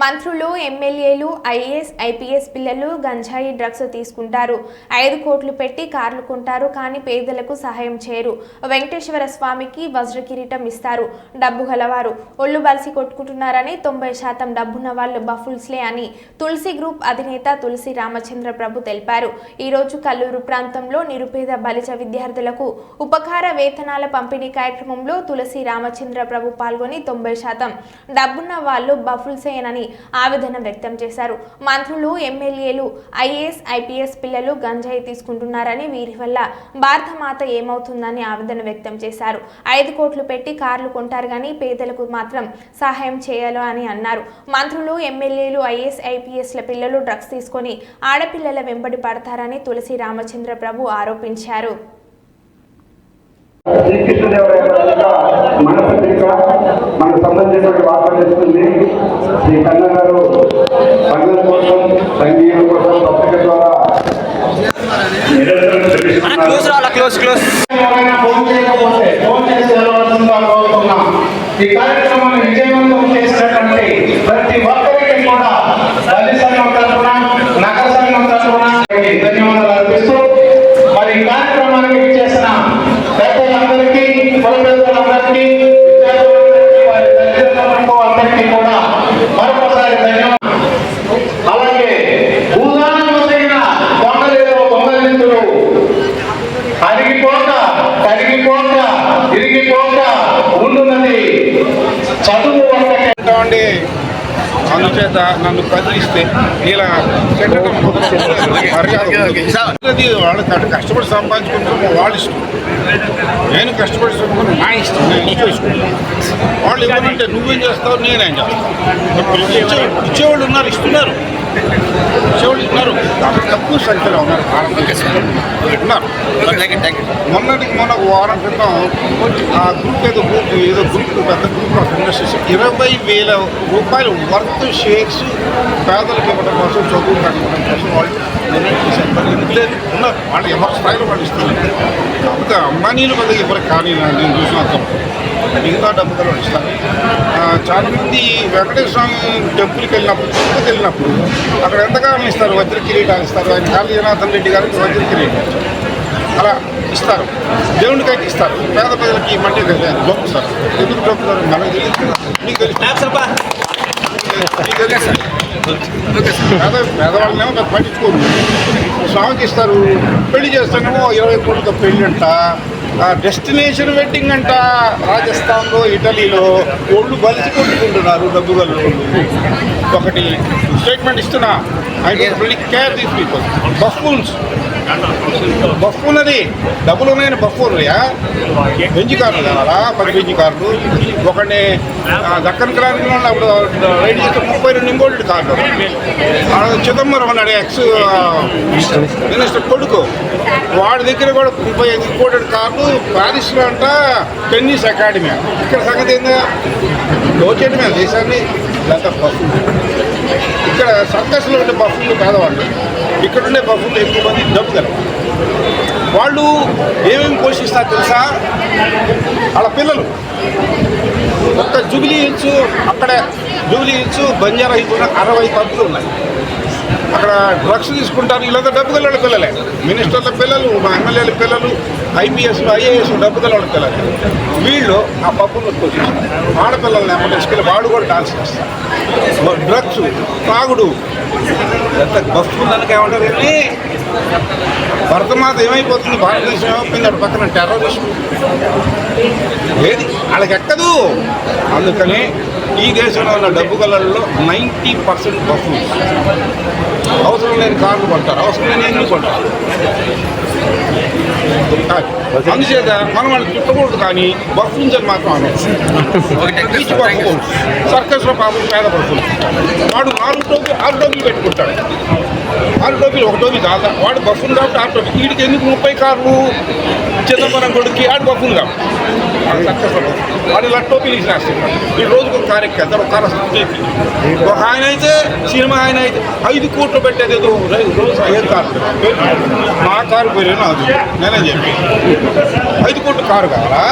మంత్రులు ఎమ్మెల్యేలు IAS IPS పిల్లలు గంజాయి డ్రగ్స్ తీసుకుంటారు. ఐదు కోట్లు పెట్టి కార్లు కొంటారు కానీ పేదలకు సహాయం చేయరు. వెంకటేశ్వర స్వామికి వజ్ర కిరీటం ఇస్తారు. డబ్బు గలవారు. ఒళ్ళు బలిసి కొట్టుకుంటున్నారని తొంభై శాతం డబ్బున్న వాళ్ళు బఫుల్స్లే అని తులసి గ్రూప్ అధినేత తులసి రామచంద్ర ప్రభు తెలిపారు. ఈరోజు కల్లూరు ప్రాంతంలో నిరుపేద బలిజ విద్యార్థులకు ఉపకార వేతనాల పంపిణీ కార్యక్రమంలో తులసి రామచంద్ర ప్రభు పాల్గొని తొంభై శాతం డబ్బున్న వాళ్ళు బఫుల్సేనని ఆవేదన వ్యక్తం చేశారు. మంత్రులు ఎమ్మెల్యేలు ఐఏఎస్ ఐపీఎస్ పిల్లలు గంజాయి తీసుకుంటున్నారని వీరి వల్ల భారత మాత ఏమవుతుందని ఆవేదన వ్యక్తం చేశారు. ఐదు కోట్లు పెట్టి కార్లు కొంటారు కానీ పేదలకు మాత్రం సహాయం చేయాలో అని అన్నారు. మంత్రులు ఎమ్మెల్యేలు ఐఏఎస్ ఐపీఎస్ల పిల్లలు డ్రగ్స్ తీసుకొని ఆడపిల్లల వెంబడి పడతారని తులసి రామచంద్ర ప్రభు ఆరోపించారు. మన మనకు వార్తలు శ్రీ కన్న గారు పండుగ కోసం సంగీతం కోసం పత్రిక ద్వారా ఈ కార్యక్రమాన్ని విజయవంతం చేసినటువంటి ప్రతి ఒక్కరికి కూడా దళిత సంఘం తరఫున నగర సంఘం తరఫున ధన్యవాదాలు అర్పిస్తూ మరి ఈ కార్యక్రమానికి చేసిన పెద్దలందరికీ కుల అందరికీ కూడా మరొకసారి ధన్యవాదాలు. అలాగే భూదానం మొదలైన కొండలేదో కొండలింతులు అరిగిపోక కరిగిపోక ఇరిగిపోక ఉండున్నది చదువు అంటే అందుచేత నన్ను కదిలిస్తే ఇలా పెట్టడం మర్యాద వాళ్ళు కష్టపడి సంపాదించుకుంటాము వాళ్ళ ఇష్టం. నేను కష్టపడి సంపాదించుకుని నా ఇష్టం నేను ఇష్టం చేసుకుంటాను వాళ్ళు ఇవ్వనంటే నువ్వేం చేస్తావు? నేనేం చేస్తాను. ఇచ్చే- ఇచ్చేవాళ్ళు ఉన్నారు ఇస్తున్నారు. ఇచ్చేవాళ్ళు ఉన్నారు? కాబట్టి తక్కువ సంఖ్యలో ఉన్నారు. ఉన్నారు. మొన్నటికి మొన్న వారం క్రితం ఆ గ్రూప్ ఏదో గ్రూప్ ఏదో గ్రూప్ పెద్ద గ్రూప్ ఆఫ్ ఇరవై వేల రూపాయలు వర్త్ షేర్స్ పేదలకు ఇవ్వడం కోసం చదువు కట్టడం కోసం వాళ్ళు లేదు ఉన్నారు. వాళ్ళు ఎవరి స్థాయిలో వాళ్ళు ఇస్తున్నారు? కాకపోతే అంబానీలు పెద్దగా ఎవరికి కానీ నేను చూసినంత మిగతా డబ్బు కూడా వాళ్ళు ఇస్తారు ఆ, చాలా మంది వెంకటేశ్వర స్వామి టెంపుల్కి వెళ్ళినప్పుడు తిరుపతి వెళ్ళినప్పుడు అక్కడ ఎంతకాలం ఇస్తారు? వజ్ర కిరీటాలు ఇస్తారు? ఆయన కాళీ జనార్దన్ రెడ్డి గారికి వజ్ర కిరీటం అలా ఇస్తారు. దేవుడికైతే ఇస్తారు. పేద ప్రజలకి మళ్ళీ దొప్పుతారు ఎందుకు దొప్పుతారు మనకు తెలియదు. మీకు తెలుసు. పేద పేదవాళ్ళనేమో పెద్ద పట్టించుకోరు. స్వామికి ఇస్తారు. పెళ్ళి చేస్తానేమో ఇరవై కోట్లతో పెళ్ళి అంట డెస్టినేషన్ వెడ్డింగ్ అంట రాజస్థాన్లో ఇటలీలో ఒళ్ళు బలిసి కొట్టుకుంటున్నారు డబ్బు ఒకటి స్టేట్మెంట్ ఇస్తున్నా. I don't really care these people buffoons buffoon ఉన్నది. డబ్బులు ఉన్నాయని బఫ్ ఉన్నాయా? బెంజ్ కార్లు కావాలా? పది బెంజ్ కార్లు? ఒకటి దక్కన్ క్రాంతిలో అప్పుడు రైడ్ చేస్తే ముప్పై రెండు ఇంకోటి కార్లు. చిదంబరం అన్నాడు ఎక్స్ మినిస్టర్ కొడుకు. వాడి దగ్గర కూడా ముప్పై ఐదు ఇంకోటి కార్లు ప్యారిస్లో అంట టెన్నిస్ అకాడమీ. ఇక్కడ సంగతి ఏందా? దోచేయడమే దేశాన్ని ఇదంతా బఫూన్ ఇక్కడ సర్కస్లో ఉండే బఫులు పేదవాళ్ళు ఇక్కడ ఉండే ఎక్కువ మంది డబ్బు వాళ్ళు ఏమేమి పోషిస్తారు తెలుసా? వాళ్ళ పిల్లలు. ఒక్క జూబిలీ హిల్స్ అక్కడే జూబిలీ హిల్స్ బంజారా హిల్స్ అరవై పద్ధతులు ఉన్నాయి. అక్కడ డ్రగ్స్ తీసుకుంటారు వీళ్ళంతా డబ్బు గల పిల్లలే మినిస్టర్ల పిల్లలు మా ఎమ్మెల్యేల పిల్లలు ఐపీఎస్ ఐఏఎస్ డబ్బు గల పిల్లలే వీళ్ళు ఆ పప్పులు పోషిస్తారు ఆడపిల్లల్ని ఏమో తీసుకెళ్ళి వాడు కూడా డాన్స్ చేస్తారు. డ్రగ్స్ తాగుడు ఎంత బస్సు దానికి ఏమంటారు? భరతమాత ఏమైపోతుంది? భారతదేశం ఏమైపోయింది అటు పక్కన టెర్రరిస్ట్. ఏది? వాళ్ళకి ఎక్కదు. అందుకని ఈ దేశంలో ఉన్న డబ్బు కలర్లో నైంటీ పర్సెంట్ బస్సు అవసరం లేని కార్లు కొంటారు. అవసరం లేని ఎన్ని కొంటారు. అందుచేత మనం వాళ్ళు చుట్టకూడదు కానీ బఫ్ఫున్స్ ఉంచని మాత్రం అనవసరం బీచ్ బఫ్ఫున్స్ సర్కస్లో పాపం పేద పడుతుంది వాడు నాలుగు టోపీ ఆరు టోపీలు పెట్టుకుంటాడు. ఆరు టోపీలు ఒక టోపీ కాదా వాడు బఫ్ఫున్ కాబట్టి ఆరు టోపీ వీడికి ఎందుకు ముప్పై కార్లు? చిదంబరం కొడుకు ఆడు బఫ్ఫున్ కాబట్టి వాడు ఇలా టోపీలు ఇచ్చిన ఈ రోజుకు ఒక కారు ఎక్కేస్తాడు ఒక ఒక ఆయన అయితే సినిమా ఆయన అయితే ఐదు కోట్లు పెట్టేది ఏదో రోజు ఐదు కారు మా కారు పోయిన అది. నేనే చెప్పి ఐదు కోట్లు కారు కావాలా?